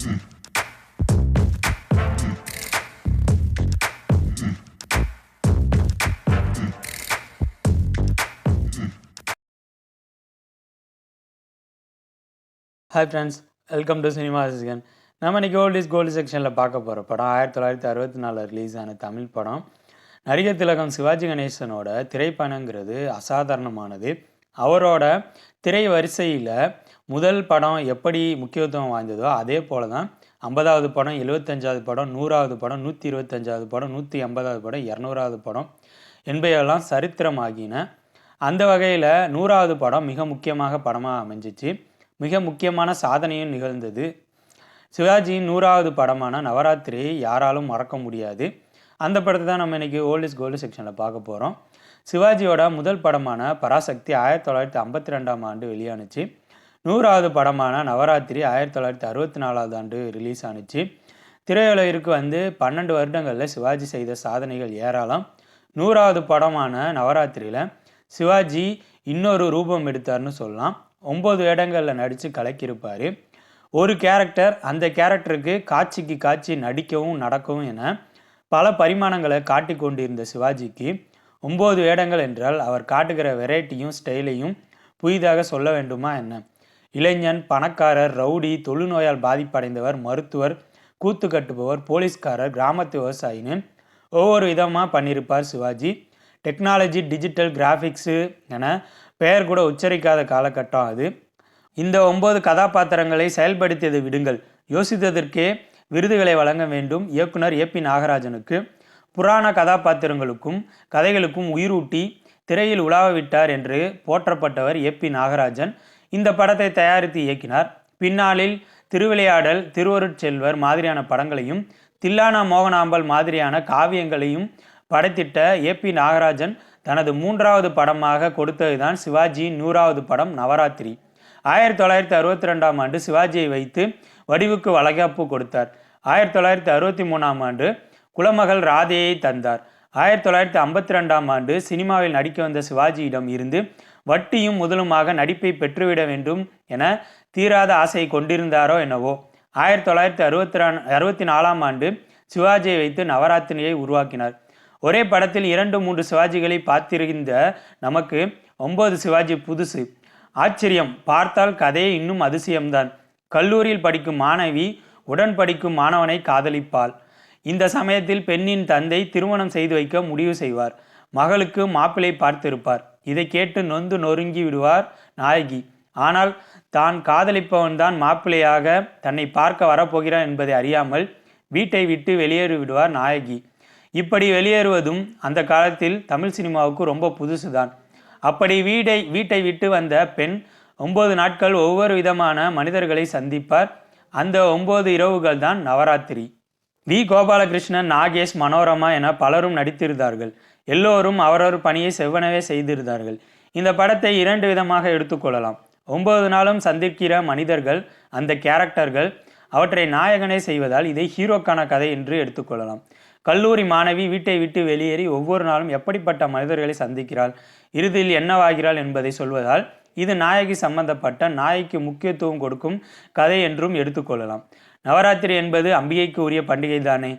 Hi friends welcome to cinema அசிகன் நம்ம இன்றைக்கி old is gold செக்ஷனில் பார்க்க போகிற படம் ஆயிரத்தி தொள்ளாயிரத்தி அறுபத்தி நாலில் ரிலீஸ் ஆன தமிழ் படம். நடிகர் திலகம் சிவாஜி கணேசனோட திரைப்படங்கிறது அசாதாரணமானது. அவரோட திரை வரிசையில் முதல் படம் எப்படி முக்கியத்துவம் வாய்ந்ததோ அதே போல தான் ஐம்பதாவது படம் எழுபத்தஞ்சாவது படம் நூறாவது படம் நூற்றி இருபத்தஞ்சாவது படம் நூற்றி ஐம்பதாவது படம் இரநூறாவது படம் என்பவையெல்லாம் சரித்திரமாகின. அந்த வகையில் நூறாவது படம் மிக முக்கியமாக படமாக அமைஞ்சிச்சு. மிக முக்கியமான சாதனையும் நிகழ்ந்தது. சிவாஜியின் நூறாவது படமான நவராத்திரியை யாராலும் மறக்க முடியாது. அந்த படத்தை தான் நம்ம இன்றைக்கி ஓல்ட் இஸ் கோல்டு செக்ஷனில் பார்க்க போகிறோம் சிவாஜியோட முதல் படமான பராசக்தி ஆயிரத்தி தொள்ளாயிரத்தி ஐம்பத்தி ரெண்டாம் ஆண்டு வெளியானுச்சு. நூறாவது படமான நவராத்திரி ஆயிரத்தி தொள்ளாயிரத்தி அறுபத்தி நாலாவது ஆண்டு ரிலீஸ் ஆனுச்சு. திரையுலகிற்கு வந்து பன்னெண்டு வருடங்களில் சிவாஜி செய்த சாதனைகள் ஏராளம். நூறாவது படமான நவராத்திரியில் சிவாஜி இன்னொரு ரூபம் எடுத்தார்னு சொல்லலாம். ஒம்பது இடங்களில் நடித்து கலக்கியிருப்பார். ஒரு கேரக்டர் அந்த கேரக்டருக்கு காட்சிக்கு காட்சி நடிக்கவும் நடக்கவும் என பல பரிமாணங்களை காட்டி கொண்டிருந்த சிவாஜிக்கு ஒம்பது வேடங்கள் என்றால் அவர் காட்டுகிற வெரைட்டியும் ஸ்டைலையும் புதிதாக சொல்ல வேண்டுமா என்ன? இளைஞன் பணக்காரர் ரவுடி தொழுநோயால் பாதிப்படைந்தவர் மருத்துவர் கூத்து கட்டுபவர் போலீஸ்காரர் கிராமத்து விவசாயின்னு ஒவ்வொரு விதமாக பண்ணியிருப்பார் சிவாஜி. டெக்னாலஜி டிஜிட்டல் கிராஃபிக்ஸு என பெயர் கூட உச்சரிக்காத காலகட்டம் அது. இந்த ஒன்பது கதாபாத்திரங்களை செயல்படுத்தியது விடுங்கள். யோசித்ததற்கே விருதுகளை வழங்க வேண்டும் இயக்குனர் ஏ பி நாகராஜனுக்கு. புராண கதாபாத்திரங்களுக்கும் கதைகளுக்கும் உயிரூட்டி திரையில் உலாவ விட்டார் என்று போற்றப்பட்டவர் ஏ பி நாகராஜன். இந்த படத்தை தயாரித்து இயக்கினார். பின்னாளில் திருவிளையாடல் திருவருட்செல்வர் மாதிரியான படங்களையும் தில்லானா மோகனாம்பல் மாதிரியான காவியங்களையும் படைத்திட்ட ஏ பி நாகராஜன் தனது மூன்றாவது படமாக கொடுத்ததுதான் சிவாஜியின் நூறாவது படம் நவராத்திரி. ஆயிரத்தி தொள்ளாயிரத்தி அறுபத்தி ரெண்டாம் ஆண்டு சிவாஜியை வைத்து வடிவுக்கு வளைகாப்பு கொடுத்தார். ஆயிரத்தி தொள்ளாயிரத்தி அறுபத்தி மூணாம் ஆண்டு குலமகள் ராதேயை தந்தார். ஆயிரத்தி தொள்ளாயிரத்தி ஐம்பத்தி ரெண்டாம் ஆண்டு சினிமாவில் நடிக்க வந்த சிவாஜியிடம் இருந்து வட்டியும் முதலுமாக நடிப்பை பெற்றுவிட வேண்டும் என தீராத ஆசை கொண்டிருந்தாரோ என்னவோ. ஆயிரத்தி தொள்ளாயிரத்தி அறுபத்தி அறுபத்தி நாலாம் ஆண்டு சிவாஜியை வைத்து நவராத்திரியை உருவாக்கினார். ஒரே படத்தில் இரண்டு மூன்று சிவாஜிகளை பார்த்திருந்த நமக்கு ஒன்பது சிவாஜி புதுசு. ஆச்சரியம் பார்த்தால் கதையே இன்னும் அதிசயம்தான். கல்லூரியில் படிக்கும் மாணவி உடன் படிக்கும் மாணவனை காதலிப்பாள். இந்த சமயத்தில் பெண்ணின் தந்தை திருமணம் செய்து வைக்க முடிவு செய்வார். மகளுக்கு மாப்பிள்ளை பார்த்திருப்பார். இதை கேட்டு நொந்து நொறுங்கி விடுவார் நாயகி. ஆனால் தான் காதலிப்பவன் தான் மாப்பிள்ளையாக தன்னை பார்க்க வரப்போகிறான் என்பதை அறியாமல் வீட்டை விட்டு வெளியேறி விடுவார் நாயகி. இப்படி வெளியேறுவதும் அந்த காலத்தில் தமிழ் சினிமாவுக்கு ரொம்ப புதுசு தான் அப்படி வீடை வீட்டை விட்டு வந்த பெண் ஒம்பது நாட்கள் ஒவ்வொரு விதமான மனிதர்களை சந்திப்பார். அந்த ஒம்பது இரவுகள் தான் நவராத்திரி. வி. கோபாலகிருஷ்ணன் நாகேஷ் மனோரமா என பலரும் நடித்திருந்தார்கள். எல்லோரும் அவரவர் பணியை செவ்வனவே செய்திருந்தார்கள். இந்த படத்தை இரண்டு விதமாக எடுத்துக்கொள்ளலாம் ஒன்பது நாளும் சந்திக்கிற மனிதர்கள் அந்த கேரக்டர்கள் அவற்றை நாயகனே செய்வதால் இதை ஹீரோக்கான கதை என்று எடுத்துக்கொள்ளலாம் கல்லூரி மாணவி வீட்டை விட்டு வெளியேறி ஒவ்வொரு நாளும் எப்படிப்பட்ட மனிதர்களை சந்திக்கிறாள் இறுதியில் என்னவாகிறாள் என்பதை சொல்வதால் இது நாயகி சம்பந்தப்பட்ட நாயகிக்கு முக்கியத்துவம் கொடுக்கும் கதை என்றும் எடுத்துக்கொள்ளலாம் நவராத்திரி என்பது அம்பிகைக்கு உரிய பண்டிகை தானே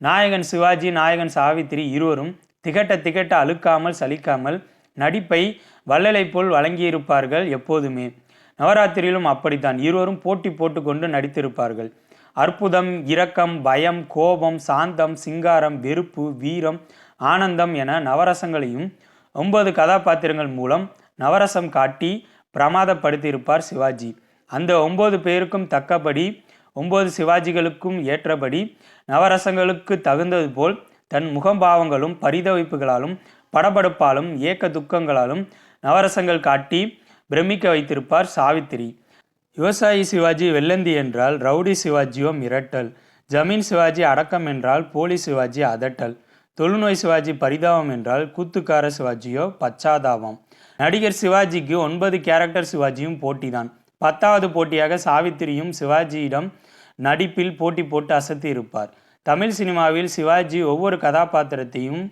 நாயகன் சிவாஜி நாயகன் சாவித்திரி இருவரும் திகட்ட திகட்ட அழுக்காமல் சலிக்காமல் நடிப்பை வள்ளலை போல் வழங்கியிருப்பார்கள் எப்போதுமே. நவராத்திரியிலும் அப்படித்தான். இருவரும் போட்டி போட்டுக்கொண்டு நடித்திருப்பார்கள். அற்புதம் இரக்கம் பயம் கோபம் சாந்தம் சிங்காரம் வெறுப்பு வீரம் ஆனந்தம் என நவரசங்களையும் ஒன்பது கதாபாத்திரங்கள் மூலம் நவரசம் காட்டி பிரமாதப்படுத்தியிருப்பார் சிவாஜி. அந்த ஒன்பது பேருக்கும் தக்கபடி ஒன்பது சிவாஜிகளுக்கும் ஏற்றபடி நவரசங்களுக்கு தகுந்தது போல் தன் முகம்பாவங்களும் பரிதவிப்புகளாலும் படபடுப்பாலும் ஏக்க துக்கங்களாலும் நவரசங்கள் காட்டி பிரமிக்க வைத்திருப்பார் சாவித்திரி. விவசாயி சிவாஜி வெள்ளந்தி என்றால் ரவுடி சிவாஜியோ மிரட்டல். ஜமீன் சிவாஜி அடக்கம் என்றால் போலி சிவாஜி அதட்டல். தொழுநோய் சிவாஜி பரிதாபம் என்றால் கூத்துக்கார சிவாஜியோ பச்சாதாபம். நடிகர் சிவாஜிக்கு ஒன்பது கேரக்டர் சிவாஜியும் போட்டிதான். பத்தாவது போட்டியாக சாவித்திரியும் சிவாஜியிடம் நடிப்பில் போட்டி போட்டு அசத்தி இருப்பார் தமிழ் சினிமாவில் சிவாஜி ஒவ்வொரு கதாபாத்திரத்தையும்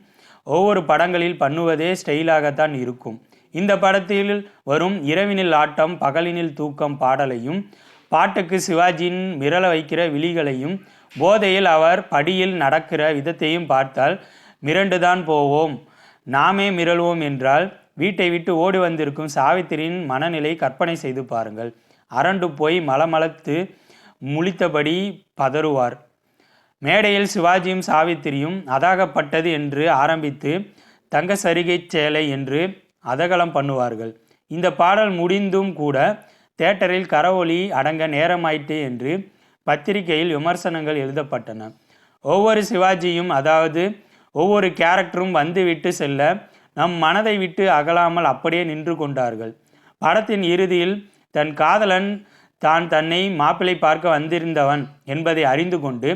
ஒவ்வொரு படங்களில் பண்ணுவதே ஸ்டைலாகத்தான் இருக்கும். இந்த படத்தில் வரும் இரவினில் ஆட்டம் பகலினில் தூக்கம் பாடலையும் பாட்டுக்கு சிவாஜியின் மிரள வைக்கிற விழிகளையும் போதையில் அவர் படியில் நடக்கிற விதத்தையும் பார்த்தால் மிரண்டுதான் போவோம். நாமே மிரள்வோம் என்றால் வீட்டை விட்டு ஓடி வந்திருக்கும் சாவித்திரியின் மனநிலை கற்பனை செய்து பாருங்கள். அரண்டு போய் மலமளத்து முழித்தபடி பதறுவார். மேடையில் சிவாஜியும் சாவித்திரியும் அதாகப்பட்டது என்று ஆரம்பித்து தங்க சரிகை சேலை என்று அதகலம் பண்ணுவார்கள். இந்த பாடல் முடிந்தும் கூட தேட்டரில் கரவொலி அடங்க நேரமாயிட்டு என்று பத்திரிகையில் விமர்சனங்கள் எழுதப்பட்டன. ஒவ்வொரு சிவாஜியும் அதாவது ஒவ்வொரு கேரக்டரும் வந்துவிட்டு செல்ல நம் மனதை விட்டு அகலாமல் அப்படியே நின்று கொண்டார்கள். படத்தின் இறுதியில் தன் காதலன் தான் தன்னை மாப்பிள்ளை பார்க்க வந்திருந்தவன் என்பதை அறிந்து கொண்டு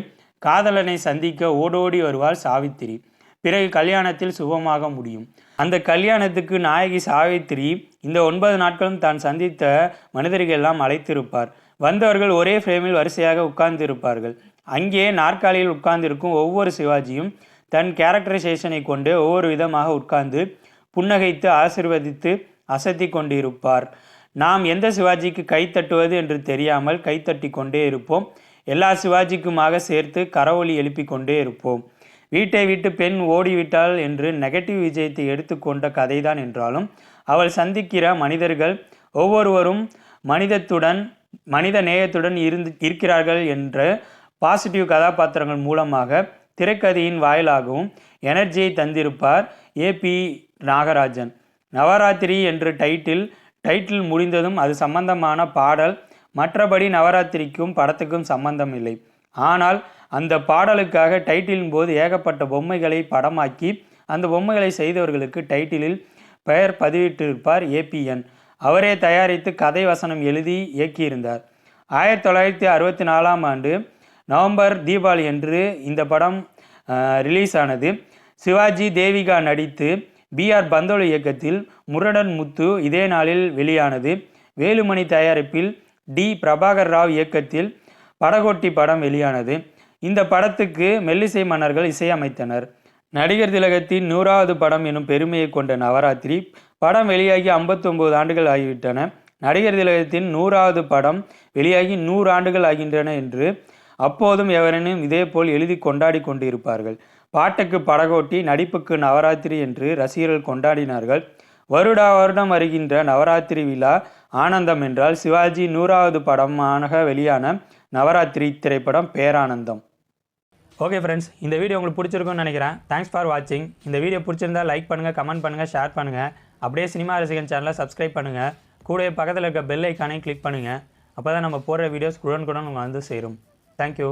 காதலனை சந்திக்க ஓடோடி வருவாள் சாவித்திரி. பிறகு கல்யாணத்தில் சுபமாக முடியும். அந்த கல்யாணத்துக்கு நாயகி சாவித்திரி இந்த ஒன்பது நாட்களும் தான் சந்தித்த மனிதர்கள் எல்லாம் அழைத்திருப்பார். வந்தவர்கள் ஒரே ஃப்ரேமில் வரிசையாக உட்கார்ந்திருப்பார்கள். அங்கே நாற்காலியில் உட்கார்ந்திருக்கும் ஒவ்வொரு சிவாஜியும் தன் கேரக்டரைசேஷனை கொண்டு ஒவ்வொரு விதமாக உட்கார்ந்து புன்னகைத்து ஆசிர்வதித்து அசத்தி கொண்டிருப்பார். நாம் எந்த சிவாஜிக்கு கை தட்டுவது என்று தெரியாமல் கைத்தட்டி கொண்டே இருப்போம். எல்லா சிவாஜிக்குமாக சேர்த்து கரவொலி எழுப்பி கொண்டே இருப்போம். வீட்டை விட்டு பெண் ஓடிவிட்டாள் என்று நெகட்டிவ் விஜயத்தை எடுத்துக்கொண்ட கதைதான் என்றாலும் அவள் சந்திக்கிற மனிதர்கள் ஒவ்வொருவரும் மனிதத்துடன் மனித நேயத்துடன் இருந்து இருக்கிறார்கள் என்ற பாசிட்டிவ் கதாபாத்திரங்கள் மூலமாக திரைக்கதையின் வாயிலாகவும் எனர்ஜியை தந்திருப்பார் ஏபி நாகராஜன். நவராத்திரி என்ற டைட்டில் டைட்டில் முடிந்ததும் அது சம்பந்தமான பாடல் மற்றபடி நவராத்திரிக்கும் படத்துக்கும் சம்பந்தம் இல்லை. ஆனால் அந்த பாடலுக்காக டைட்டிலின் போது ஏகப்பட்ட பொம்மைகளை படமாக்கி அந்த பொம்மைகளை செய்தவர்களுக்கு டைட்டிலில் பெயர் பதிவிட்டிருப்பார் ஏபிஎன் அவரே தயாரித்து கதை வசனம் எழுதி இயக்கியிருந்தார். ஆயிரத்தி தொள்ளாயிரத்தி அறுபத்தி நாலாம் ஆண்டு நவம்பர் தீபாவளி என்று இந்த படம் ரிலீஸ் ஆனது சிவாஜி தேவிகா நடித்து பி ஆர் பந்தோலு இயக்கத்தில் முரடன் முத்து இதே நாளில் வெளியானது. வேலுமணி தயாரிப்பில் டி பிரபாகர் ராவ் இயக்கத்தில் படகோட்டி படம் வெளியானது. இந்த படத்துக்கு மெல்லிசை மன்னர்கள் இசையமைத்தனர். நடிகர் திலகத்தின் நூறாவது படம் எனும் பெருமையை கொண்ட நவராத்திரி படம் வெளியாகி 59 ஆண்டுகள் ஆகிவிட்டன. நடிகர் திலகத்தின் நூறாவது படம் வெளியாகி நூறு ஆண்டுகள் ஆகின்றன என்று அப்போதும் எவரேனும் இதேபோல் எழுதி கொண்டாடி கொண்டிருப்பார்கள். பாட்டுக்கு படகோட்டி நடிப்புக்கு நவராத்திரி என்று ரசிகர்கள் கொண்டாடினார்கள். வருடா வருடம் வருகின்ற நவராத்திரி விழா ஆனந்தம் என்றால் சிவாஜி நூறாவது படமாக வெளியான நவராத்திரி திரைப்படம் பேரானந்தம். ஓகே ஃப்ரெண்ட்ஸ் இந்த வீடியோ உங்களுக்கு பிடிச்சிருக்கும்னு நினைக்கிறேன். தேங்க்ஸ் ஃபார் வாட்சிங் இந்த வீடியோ பிடிச்சிருந்தா லைக் பண்ணுங்கள் கமெண்ட் பண்ணுங்கள் ஷேர் பண்ணுங்கள் அப்படியே சினிமா ரசிகன் சேனலை சப்ஸ்கிரைப் பண்ணுங்கள் கூட பக்கத்தில் இருக்க பெல் ஐக்கானையும் கிளிக் பண்ணுங்கள் அப்போ தான் நம்ம போடுற வீடியோஸ் குடன் குடன் உங்களை வந்து சேரும். தேங்க்யூ